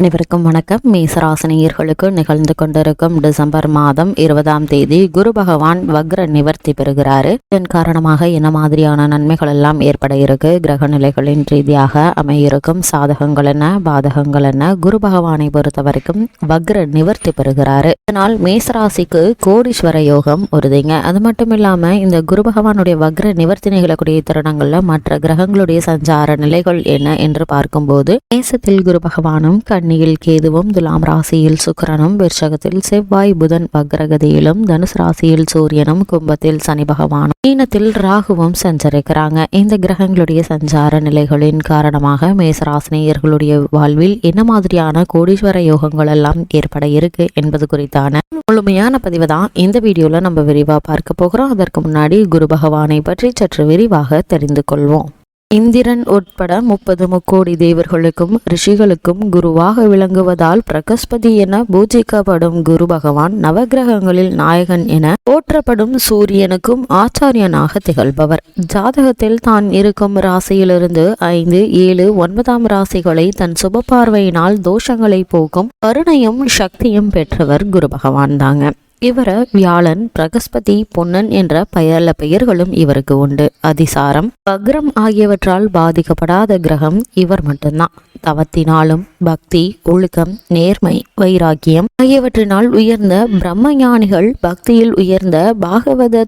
அனைவருக்கும் வணக்கம். மேசராசனியர்களுக்கு நிகழ்ந்து கொண்டிருக்கும் டிசம்பர் மாதம் இருபதாம் தேதி குரு பகவான் வக்ர நிவர்த்தி பெறுகிறாரு. இதன் காரணமாக என்ன மாதிரியான நன்மைகள் எல்லாம் ஏற்பட இருக்கு? கிரக நிலைகளின் ரீதியாக அமையிருக்கும் சாதகங்கள் என்ன? பாதகங்கள் என்ன? குரு பகவானை பொறுத்த வரைக்கும் வக்ர நிவர்த்தி பெறுகிறாரு. இதனால் மேசராசிக்கு கோடீஸ்வர யோகம் உறுதிங்க. அது மட்டும் இல்லாம இந்த குரு பகவானுடைய வக்ர நிவர்த்தி நிகழக்கூடிய தருணங்கள்ல மற்ற கிரகங்களுடைய சஞ்சார நிலைகள் என்ன என்று பார்க்கும்போது மேசத்தில் குரு பகவானும் கன்னியில் கேதுவும் துலாம் ராசியில் சுக்கரனும் விருஷகத்தில் செவ்வாய் புதன் வக்ரகதியிலும் தனுசு ராசியில் சூரியனும் கும்பத்தில் சனி பகவானும் மீனத்தில் ராகுவும் சஞ்சரிக்கிறாங்க. இந்த கிரகங்களுடைய சஞ்சார நிலைகளின் காரணமாக மேசராசினியர்களுடைய வாழ்வில் என்ன மாதிரியான கோடீஸ்வர யோகங்கள் எல்லாம் ஏற்பட இருக்கு என்பது குறித்தான முழுமையான பதிவு தான் இந்த வீடியோல நம்ம விரிவா பார்க்க போகிறோம். அதற்கு முன்னாடி குரு பகவானை பற்றி சற்று விரிவாக தெரிந்து கொள்வோம். இந்திரன் உட்பட முப்பது முக்கோடி தேவர்களுக்கும் ரிஷிகளுக்கும் குருவாக விளங்குவதால் பிரகஸ்பதி என பூஜிக்கப்படும் குரு பகவான் நவகிரகங்களில் நாயகன் என போற்றப்படும் சூரியனுக்கும் ஆச்சாரியனாக திகழ்பவர். ஜாதகத்தில் தான் இருக்கும் ராசியிலிருந்து ஐந்து ஏழு ஒன்பதாம் ராசிகளை தன் சுப பார்வையினால் தோஷங்களை போக்கும் கருணையும் சக்தியும் பெற்றவர் குரு பகவான் தாங்க. இவர வியாழன் பிரகஸ்பதி பொன்னன் என்ற பல பெயர்களும் இவருக்கு உண்டு. அதிசாரம் வக்ரம் ஆகியவற்றால் பாதிக்கப்படாத கிரகம் இவர் மட்டும்தான். தவத்தினாலும் பக்தி ஒழுக்கம் நேர்மை வைராக்கியம் ஆகியவற்றினால் உயர்ந்த பிரம்ம ஞானிகள் பக்தியில் உயர்ந்த பாகவத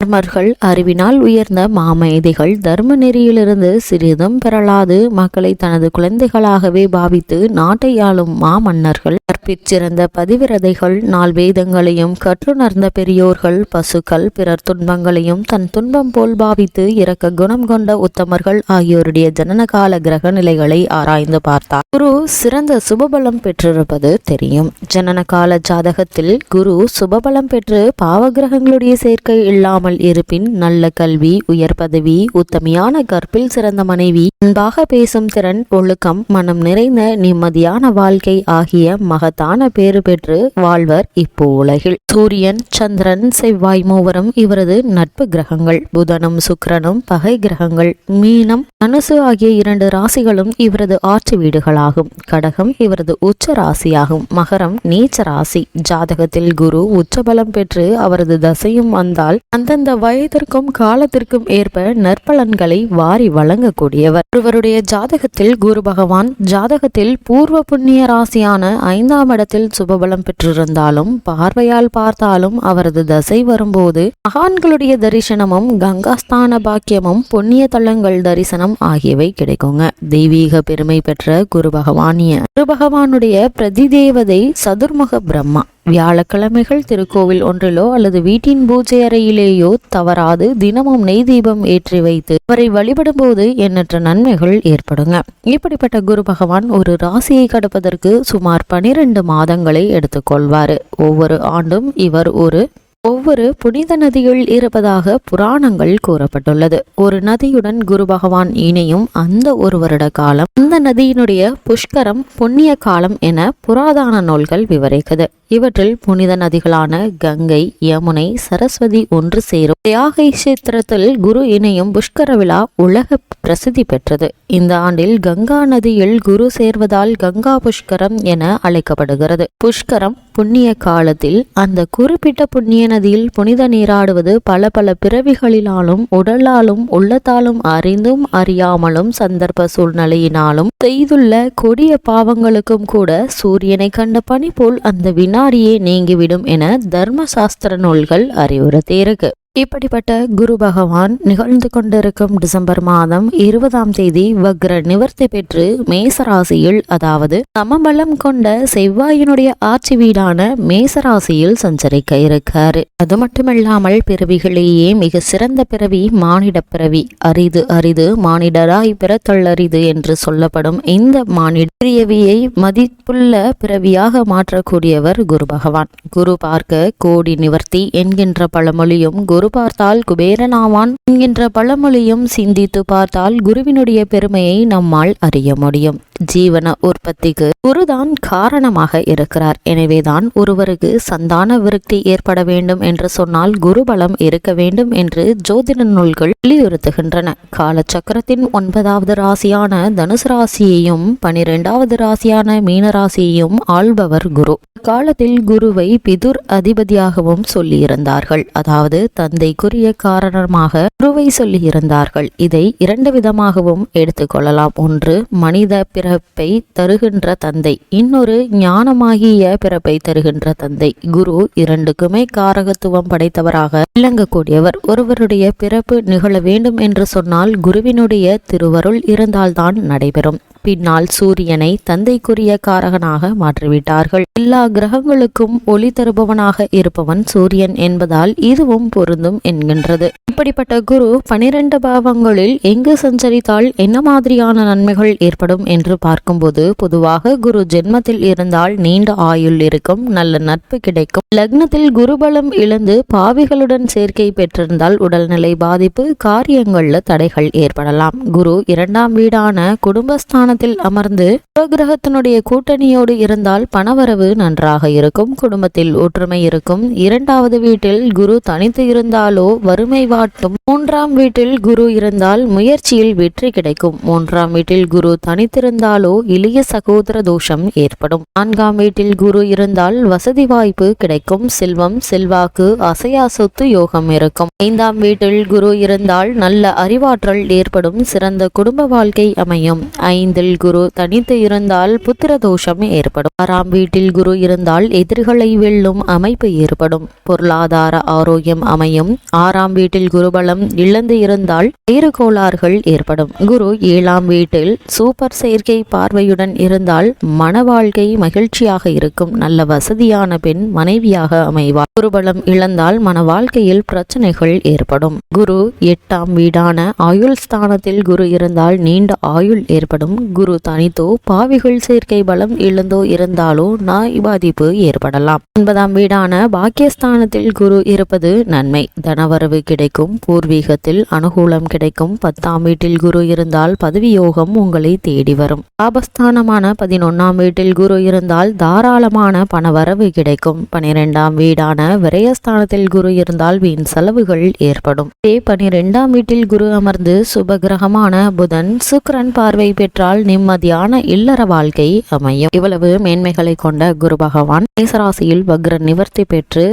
தர்மர்கள் அறிவினால் உயர்ந்த மாமேதைகள் தர்ம நெறியிலிருந்து சிறிதும் பெறலாது மக்களை தனது குழந்தைகளாகவே பாவித்து நாட்டை ஆளும் மாமன்னர்கள் பிற்சிறந்த பதிவிரதைகள் நாள் வேதங்களையும் கற்றுணர்ந்த பெரியோர்கள் பசுக்கள் பிறர் துன்பங்களையும் தன் துன்பம் போல் பாவித்து இறக்க குணம் கொண்ட உத்தமர்கள் ஆகியோருடைய ஜனனகால கிரக நிலைகளை ஆராய்ந்து பார்த்தார். குரு சிறந்த சுபபலம் பெற்றிருப்பது தெரியும். ஜனனகால ஜாதகத்தில் குரு சுபபலம் பெற்று பாவகிரகங்களுடைய சேர்க்கை இல்லாமல் இருப்பின் நல்ல கல்வி உயர் பதவி உத்தமையான கற்பில் சிறந்த மனைவி அன்பாக பேசும் திறன் ஒழுக்கம் மனம் நிறைந்த நிம்மதியான வாழ்க்கை ஆகிய மகத்தான பேறு பெற்று வாழ்வர் இப்போ உலகில். சூரியன் சந்திரன் செவ்வாய் மூவரும் இவரது நட்பு கிரகங்கள். புதனும் சுக்கிரனும் பகை கிரகங்கள். மீனம் அனுசு ஆகிய இரண்டு ராசிகளும் இவரது ஆட்சி வீடுகளாகும். கடகம் இவரது உச்ச ராசியாகும். மகரம் நீச்ச ராசி. ஜாதகத்தில் குரு உச்சபலம் பெற்று அவரது தசையும் வந்தால் அந்தந்த வயதிற்கும் காலத்திற்கும் ஏற்ப நற்பலன்களை வாரி வழங்கக்கூடியவர். ஒருவருடைய ஜாதகத்தில் குரு பகவான் ஜாதகத்தில் பூர்வ புண்ணிய ராசியான ஐந்தாம் இடத்தில் சுபபலம் பெற்றிருந்தாலும் பார்வையால் பார்த்தாலும் அவரது தசை வரும்போது மகான்களுடைய தரிசனமும் கங்காஸ்தான பாக்கியமும் புண்ணிய தலங்கள் தரிசனம் ஆகியவை கிடைக்குங்க. தெய்வீக பெருமை பெற்ற குரு பகவானிய குரு பகவானுடைய பிரதிதேவதை சதுர்முக பிரம்மா. வியாழக்கிழமைகள் திருக்கோவில் ஒன்றிலோ அல்லது வீட்டின் பூஜை அறையிலேயோ தவறாது தினமும் நெய் தீபம் ஏற்றி வைத்து அவரை வழிபடும் போது எண்ணற்ற நன்மைகள் ஏற்படுங்க. இப்படிப்பட்ட குரு பகவான் ஒரு ராசியை கடப்பதற்கு சுமார் பனிரெண்டு மாதங்களை எடுத்துக்கொள்வார். ஒவ்வொரு ஆண்டும் இவர் ஒரு ஒவ்வொரு புனித நதிகள் இருப்பதாக புராணங்கள் கூறப்பட்டுள்ளது. ஒரு நதியுடன் குரு பகவான் இணையும் அந்த ஒரு வருட காலம் அந்த நதியினுடைய புஷ்கரம் புண்ணிய காலம் என புராதான நூல்கள் விவரிக்குது இவற்றில் புனித நதிகளான கங்கை யமுனை சரஸ்வதி ஒன்று சேரும். தியாகை கஷேத்திரத்தில் குரு இணையும் புஷ்கர விழா உலக பிரசித்தி பெற்றது. இந்த ஆண்டில் கங்கா நதியில் குரு சேர்வதால் கங்கா புஷ்கரம் என அழைக்கப்படுகிறது. புஷ்கரம் புண்ணிய காலத்தில் அந்த குறிப்பிட்ட புண்ணிய நதியில் புனித நீராடுவது பல பல பிறவிகளிலாலும் உடலாலும் உள்ளத்தாலும் அறிந்தும் அறியாமலும் சந்தர்ப்ப சூழ்நிலையினாலும் செய்துள்ள கொடிய பாவங்களுக்கும் கூட சூரியனை கண்ட பணி போல் அந்த வினாடியே நீங்கிவிடும் என தர்மசாஸ்திர நூல்கள் அறிவுறுத்தியிருக்கு. இப்படிப்பட்ட குரு பகவான் நிகழ்ந்து கொண்டிருக்கும் டிசம்பர் மாதம் இருபதாம் தேதி வக்ர நிவர்த்தி பெற்று மேசராசியில் அதாவது சமபலம் கொண்ட செவ்வாயினுடைய ஆட்சி வீடான மேசராசியில் சஞ்சரிக்க இருக்காரு. அது மட்டுமில்லாமல் பிறவிகளையே மிக சிறந்த பிறவி மானிட பிறவி. அரிது அரிது மானிடராய் பிறத்தொள்ளரிது என்று சொல்லப்படும் இந்த மானிட பிறவியை மதிப்புள்ள பிறவியாக மாற்றக்கூடியவர் குரு பகவான். குரு பார்க்க கோடி நிவர்த்தி என்கின்ற பழமொழியும் குரு ஒரு பார்த்தால் குபேரன் ஆவான் என்கின்ற பழமொழியும் சிந்தித்து பார்த்தால் குருவினுடைய பெருமையை நம்மால் அறிய முடியும். ஜீவன உற்பத்திக்கு குருதான் காரணமாக இருக்கிறார். எனவேதான் ஒருவருக்கு சந்தான விருத்தி ஏற்பட வேண்டும் என்று சொன்னால் குருபலம் இருக்க வேண்டும் என்று ஜோதிட நூல்கள் வலியுறுத்துகின்றன. காலச்சக்கரத்தின் ஒன்பதாவது ராசியான தனுசு ராசியையும் பனிரெண்டாவது ராசியான மீன ராசியையும் ஆள்பவர் குரு. காலத்தில் குருவை பிதுர் அதிபதியாகவும் சொல்லியிருந்தார்கள். அதாவது தன் தந்தைக்குரிய காரணமாக குருவை சொல்லியிருந்தார்கள். இதை இரண்டு விதமாகவும் எடுத்துக்கொள்ளலாம். ஒன்று மனித பிறப்பை தருகின்ற தந்தை. இன்னொரு ஞானமாகிய பிறப்பை தருகின்ற தந்தை. குரு இரண்டுக்குமே காரகத்துவம் படைத்தவராக விளங்கக்கூடியவர். ஒருவருடைய பிறப்பு நிகழ வேண்டும் என்று சொன்னால் குருவினுடைய திருவருள் இருந்தால்தான் நடைபெறும். பின்னால் சூரியனை தந்தைக்குரிய காரகனாக மாற்றிவிட்டார்கள். எல்லா கிரகங்களுக்கும் ஒளி தருபவனாக இருப்பவன் சூரியன் என்பதால் இதுவும் பொருந்தும் என்கின்றது. இப்படிப்பட்ட குரு பனிரெண்டு பாவங்களில் எங்கு சஞ்சரித்தால் என்ன மாதிரியான நன்மைகள் ஏற்படும் என்று பார்க்கும்போது பொதுவாக குரு ஜென்மத்தில் இருந்தால் நீண்ட ஆயுள் இருக்கும் நல்ல நட்பு கிடைக்கும். லக்னத்தில் குருபலம் இழந்து பாவிகளுடன் சேர்க்கை பெற்றிருந்தால் உடல்நிலை பாதிப்பு காரியங்கள்ல தடைகள் ஏற்படலாம். குரு இரண்டாம் வீடான குடும்பஸ்தான ஸ்தானத்தில் அமர்ந்து கிரகத்தினுடைய கூட்டணியோடு இருந்தால் பணவரவு நன்றாக இருக்கும் குடும்பத்தில் ஒற்றுமை இருக்கும். இரண்டாவது வீட்டில் குரு தனித்து இருந்தாலோ வறுமை வாட்டும். மூன்றாம் வீட்டில் குரு இருந்தால் முயற்சியில் வெற்றி கிடைக்கும். மூன்றாம் வீட்டில் குரு தனித்திருந்தாலோ இளைய சகோதர தோஷம் ஏற்படும். நான்காம் வீட்டில் குரு இருந்தால் வசதி வாய்ப்பு கிடைக்கும். செல்வம் செல்வாக்கு அசையா சொத்து யோகம் இருக்கும். ஐந்தாம் வீட்டில் குரு இருந்தால் நல்ல அறிவாற்றல் ஏற்படும். சிறந்த குடும்ப வாழ்க்கை அமையும். ஐந்து வீட்டில் குரு தனித்து இருந்தால் புத்திர தோஷம் ஏற்படும். ஆறாம் வீட்டில் குரு இருந்தால் எதிரிகளை வெல்லும் அமைப்பு ஏற்படும். பொருளாதார ஆரோக்கியம் அமையும். ஆறாம் வீட்டில் குருபலம் இழந்து இருந்தால் வேறு கோளாறுகள் ஏற்படும். குரு ஏழாம் வீட்டில் சூப்பர் செயற்கை பார்வையுடன் இருந்தால் மன வாழ்க்கை மகிழ்ச்சியாக இருக்கும். நல்ல வசதியான பெண் மனைவியாக அமைவார். குருபலம் இழந்தால் மன வாழ்க்கையில் பிரச்சனைகள் ஏற்படும். குரு எட்டாம் வீடான ஆயுள் ஸ்தானத்தில் குரு இருந்தால் நீண்ட ஆயுள் ஏற்படும். குரு தனித்தோ பாவிகள் சேர்க்கை பலம் இழந்தோ இருந்தாலோ நாய் பாதிப்பு ஏற்படலாம். ஒன்பதாம் வீடான பாக்கியஸ்தானத்தில் குரு இருப்பது நன்மை. தனவரவு கிடைக்கும் பூர்வீகத்தில் அனுகூலம் கிடைக்கும். பத்தாம் வீட்டில் குரு இருந்தால் பதவியோகம் உங்களை தேடி வரும். லாபஸ்தானமான பதினொன்னாம் வீட்டில் குரு இருந்தால் தாராளமான பணவரவு கிடைக்கும். பனிரெண்டாம் வீடான விரயஸ்தானத்தில் குரு இருந்தால் வீண் செலவுகள் ஏற்படும். பனிரெண்டாம் வீட்டில் குரு அமர்ந்து சுபகிரகமான புதன் சுக்கரன் பார்வை பெற்றால் நிம்மதியான இல்லற வாழ்க்கை அமையும். இவ்வளவு மேன்மைகளை கொண்ட குரு பகவான் மேசராசியில் வக்ர நிவர்த்தி பெற்று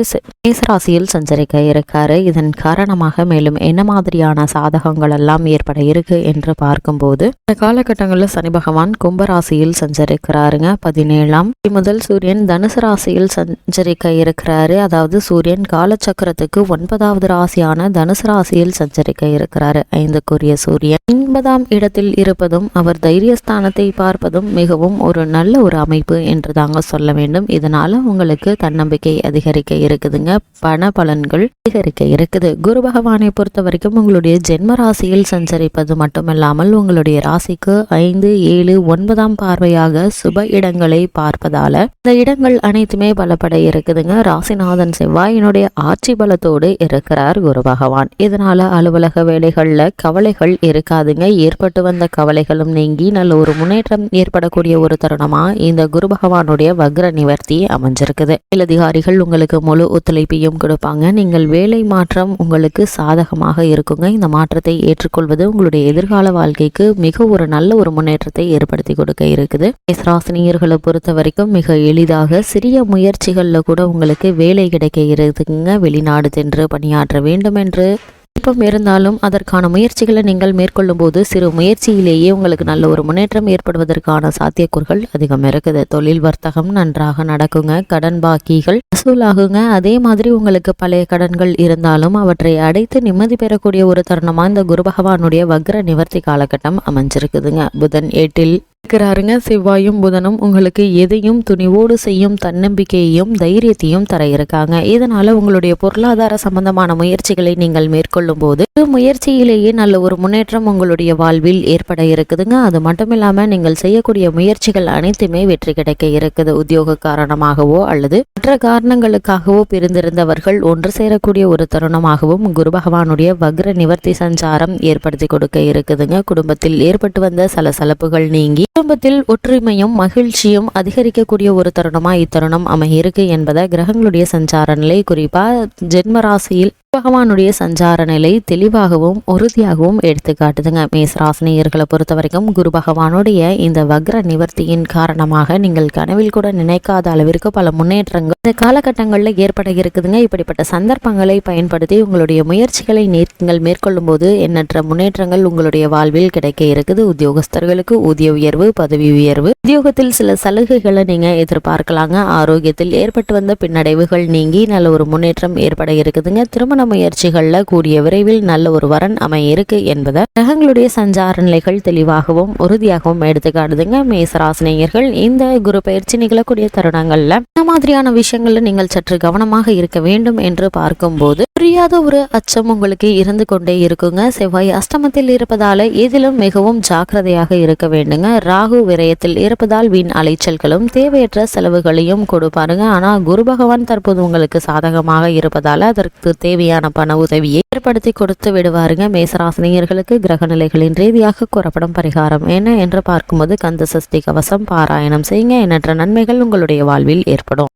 மேசராசியில் சஞ்சரிக்க இருக்காரு. இதன் காரணமாக மேலும் என்ன மாதிரியான சாதகங்கள் எல்லாம் ஏற்பட இருக்கு என்று பார்க்கும்போது இந்த காலகட்டங்களில் சனி பகவான் கும்பராசியில் சஞ்சரிக்கிறாருங்க. பதினேழாம் முதல் சூரியன் தனுசு ராசியில் சஞ்சரிக்க இருக்கிறாரு. அதாவது சூரியன் காலச்சக்கரத்துக்கு ஒன்பதாவது ராசியான தனுசு ராசியில் சஞ்சரிக்க இருக்கிறாரு. ஐந்துக்குரிய சூரியன் ஒன்பதாம் இடத்தில் இருப்பதும் அவர் தைரிய ஸ்தானத்தை பார்ப்பதும் மிகவும் ஒரு நல்ல ஒரு அமைப்பு என்று தாங்க சொல்ல வேண்டும். இதனால உங்களுக்கு தன்னம்பிக்கை அதிகரிக்க இருக்குதுங்க. பண பலன்கள் அதிகரிக்க இருக்குது. குரு பகவானை பொறுத்த வரைக்கும் உங்களுடைய ஜென்ம ராசியில் சஞ்சரிப்பது மட்டுமல்லாமல் உங்களுடைய ராசிக்கு ஐந்து ஏழு ஒன்பதாம் பார்வையாக சுப இடங்களை பார்ப்பதால இந்த இடங்கள் அனைத்துமே பலப்பட இருக்குதுங்க. ராசிநாதன் செவ்வாயினுடைய ஆட்சி பலத்தோடு இருக்கிறார் குரு பகவான். இதனால அலுவலக வேலைகள்ல கவலைகள் இருக்காதுங்க. ஏற்பட்டு வந்த கவலைகளும் நீங்கி நல்ல ஒரு முன்னேற்றம் ஏற்படக்கூடிய ஒரு தருணமா? இந்த குரு பகவானுடைய வக்ர நிவர்த்தி அமைஞ்சிருக்குது. மேலதிகாரிகள் உங்களுக்கு முழு ஒத்துழைப்பையும் கொடுப்பாங்க. நீங்கள் வேலை மாற்றம் உங்களுக்கு சாதகமாக இருக்குங்க. இந்த மாற்றத்தை ஏற்றுக்கொள்வது உங்களுடைய எதிர்கால வாழ்க்கைக்கு மிக ஒரு நல்ல ஒரு முன்னேற்றத்தை ஏற்படுத்தி கொடுக்க இருக்குது. மேசராசினியர்களை பொறுத்த வரைக்கும் மிக எளிதாக சிறிய முயற்சிகளில் கூட உங்களுக்கு வேலை கிடைக்க இருக்குங்க. வெளிநாடு சென்று பணியாற்ற வேண்டும் என்று விருப்பம் இருந்தாலும் அதற்கான முயற்சிகளை நீங்கள் மேற்கொள்ளும் போது சிறு முயற்சியிலேயே உங்களுக்கு நல்ல ஒரு முன்னேற்றம் ஏற்படுவதற்கான சாத்தியக்கூறுகள் அதிகம் இருக்குது. தொழில் வர்த்தகம் நன்றாக நடக்குங்க. கடன் பாக்கிகள் வசூலாகுங்க. அதே மாதிரி உங்களுக்கு பழைய கடன்கள் இருந்தாலும் அவற்றை அடைத்து நிம்மதி பெறக்கூடிய ஒரு தருணமா இந்த குரு பகவானுடைய வக்ர நிவர்த்தி காலகட்டம் அமைஞ்சிருக்குதுங்க. புதன் ஏட்டில் இருக்கிறாருங்க. செவ்வாயும் புதனும் உங்களுக்கு எதையும் துணிவோடு செய்யும் தன்னம்பிக்கையையும் தைரியத்தையும் தர இருக்காங்க. இதனால உங்களுடைய பொருளாதார சம்பந்தமான முயற்சிகளை நீங்கள் மேற்கொள்ளும் போது முயற்சியிலேயே நல்ல ஒரு முன்னேற்றம் உங்களுடைய வாழ்வில் ஏற்பட இருக்குதுங்க. அது மட்டும் இல்லாம நீங்கள் செய்யக்கூடிய முயற்சிகள் அனைத்துமே வெற்றி கிடைக்க இருக்குது. உத்தியோக காரணமாகவோ அல்லது மற்ற காரணங்களுக்காகவோ பிரிந்திருந்தவர்கள் ஒன்று சேரக்கூடிய ஒரு தருணமாகவும் குரு பகவானுடைய வக்ர நிவர்த்தி சஞ்சாரம் ஏற்படுத்தி கொடுக்க இருக்குதுங்க. குடும்பத்தில் ஏற்பட்டு வந்த சலசலப்புகள் நீங்கி குடும்பத்தில் ஒற்றுமையும் மகிழ்ச்சியும் அதிகரிக்கக்கூடிய ஒரு தருணமா இத்தருணம் அமையிருக்கு என்பதை கிரகங்களுடைய சஞ்சார நிலை குறிப்பாக ஜென்ம ராசியில் பகவானுடைய சஞ்சார நிலை தெளிவாகவும் உறுதியாகவும் எடுத்து காட்டுதுங்க. மேசராசினியர்களை பொறுத்த வரைக்கும் குரு பகவானுடைய இந்த வக்ர நிவர்த்தியின் காரணமாக நீங்கள் கனவில் கூட நினைக்காத அளவிற்கு பல முன்னேற்றங்கள் இந்த காலகட்டங்களில் ஏற்பட இருக்குதுங்க. இப்படிப்பட்ட சந்தர்ப்பங்களை பயன்படுத்தி உங்களுடைய முயற்சிகளை நீங்கள் மேற்கொள்ளும் போது எண்ணற்ற முன்னேற்றங்கள் உங்களுடைய வாழ்வில் கிடைக்க இருக்குது. உத்தியோகஸ்தர்களுக்கு ஊதிய உயர்வு பதவி உயர்வு. உத்தியோகத்தில் சில சலுகைகளை நீங்க எதிர்பார்க்கலாங்க. ஆரோக்கியத்தில் ஏற்பட்டு வந்த பின்னடைவுகள் நீங்கி நல்ல ஒரு முன்னேற்றம் ஏற்பட இருக்குதுங்க. திருமண முயற்சிகளில் கூடிய விரைவில் நல்ல ஒரு வரன் அமைய இருக்கு என்பதை கிரகங்களுடைய சஞ்சார நிலைகள் தெளிவாகவும் உறுதியாகவும் எடுத்துக்காடுதுங்க மேசராசினியர்கள் இந்த குரு பயிற்சி நிகழக்கூடிய தருணங்கள்ல இந்த மாதிரியான விஷயங்கள்ல நீங்கள் சற்று கவனமாக இருக்க வேண்டும் என்று பார்க்கும்போது புரியாத ஒரு அச்சம் உங்களுக்கு இருந்து கொண்டே இருக்குங்க. செவ்வாய் அஷ்டமத்தில் இருப்பதால எதிலும் மிகவும் ஜாக்கிரதையாக இருக்க வேண்டுங்க. ராகு விரயத்தில் இருப்பதால் வீண் அலைச்சல்களும் தேவையற்ற செலவுகளையும் கொடுப்பாருங்க. ஆனா குரு பகவான் தற்போது உங்களுக்கு சாதகமாக இருப்பதால அதற்கு தேவையான பண உதவியை ஏற்படுத்தி கொடுத்து விடுவாருங்க. மேசராசினியர்களுக்கு கிரக நிலைகளின் ரீதியாக கூறப்படும் பரிகாரம் என்ன என்று பார்க்கும்போது கந்த சஷ்டி கவசம் பாராயணம் செய்யுங்க. எண்ணற்ற நன்மைகள் உங்களுடைய வாழ்வில் ஏற்படும்.